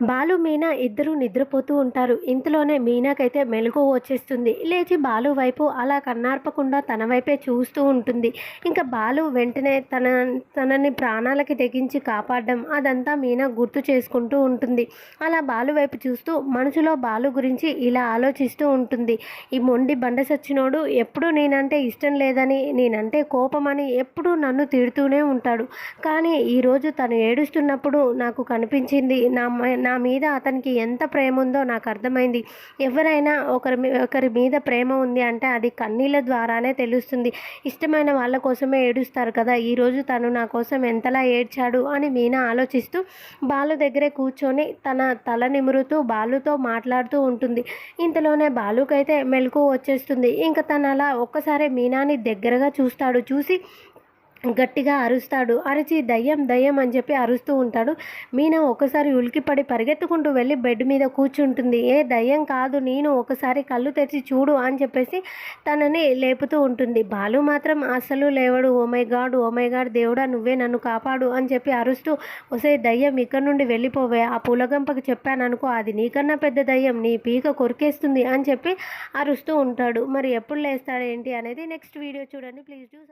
బాలు మీనా ఇద్దరూ నిద్రపోతూ ఉంటారు. ఇంతలోనే మీనాకైతే మెలకు వచ్చేస్తుంది. లేచి బాలు వైపు అలా కన్నార్పకుండా తన వైపే చూస్తూ ఉంటుంది. ఇంకా బాలు వెంటనే తన తనని ప్రాణాలకి తెగించి కాపాడడం అదంతా మీనా గుర్తు చేసుకుంటూ ఉంటుంది. అలా బాలు వైపు చూస్తూ మనసులో బాలు గురించి ఇలా ఆలోచిస్తూ ఉంటుంది. ఈ మొండి బండ సచ్చినోడు ఎప్పుడు నేనంటే ఇష్టం లేదని నేనంటే కోపమని ఎప్పుడూ నన్ను తిడుతూనే ఉంటాడు. కానీ ఈరోజు తను ఏడుస్తున్నప్పుడు నాకు కనిపించింది నా నా మీద అతనికి ఎంత ప్రేమ ఉందో నాకు అర్థమైంది. ఎవరైనా ఒకరి ఒకరి మీద ప్రేమ ఉంది అంటే అది కన్నీళ్ళ ద్వారానే తెలుస్తుంది. ఇష్టమైన వాళ్ళ కోసమే ఏడుస్తారు కదా ఈరోజు తను నా కోసం ఎంతలా ఏడ్చాడు అని మీనా ఆలోచిస్తూ బాలు దగ్గరే కూర్చొని తన తల నిమురుతూ బాలుతో మాట్లాడుతూ ఉంటుంది. ఇంతలోనే బాలుకైతే మెలకు వచ్చేస్తుంది. ఇంకా తను అలా ఒక్కసారి మీనాని దగ్గరగా చూస్తాడు. చూసి గట్టిగా అరుస్తాడు అరిచి దయ్యం దయ్యం అని చెప్పి అరుస్తూ ఉంటాడు. మీనా ఒకసారి ఉలికిపడి పరిగెత్తుకుంటూ వెళ్ళి బెడ్ మీద కూర్చుంటుంది. ఏ దయ్యం కాదు నేను ఒకసారి కళ్ళు తెరిచి చూడు అని చెప్పేసి తనని లేపుతూ ఉంటుంది. బాలు మాత్రం అసలు లేవడు. Oh my god oh my god దేవుడా నువ్వే నన్ను కాపాడు అని చెప్పి అరుస్తూ ఒసే దయ్యం ఇక్కడ నుండి వెళ్ళిపోవే. ఆ పూలగంపకి చెప్పాను అనుకో అది నీకన్నా పెద్ద దయ్యం. నీ పీక కొరికేస్తుంది అని చెప్పి అరుస్తూ ఉంటాడు. మరి ఎప్పుడు లేస్తాడు ఏంటి అనేది నెక్స్ట్ వీడియో చూడండి. Please do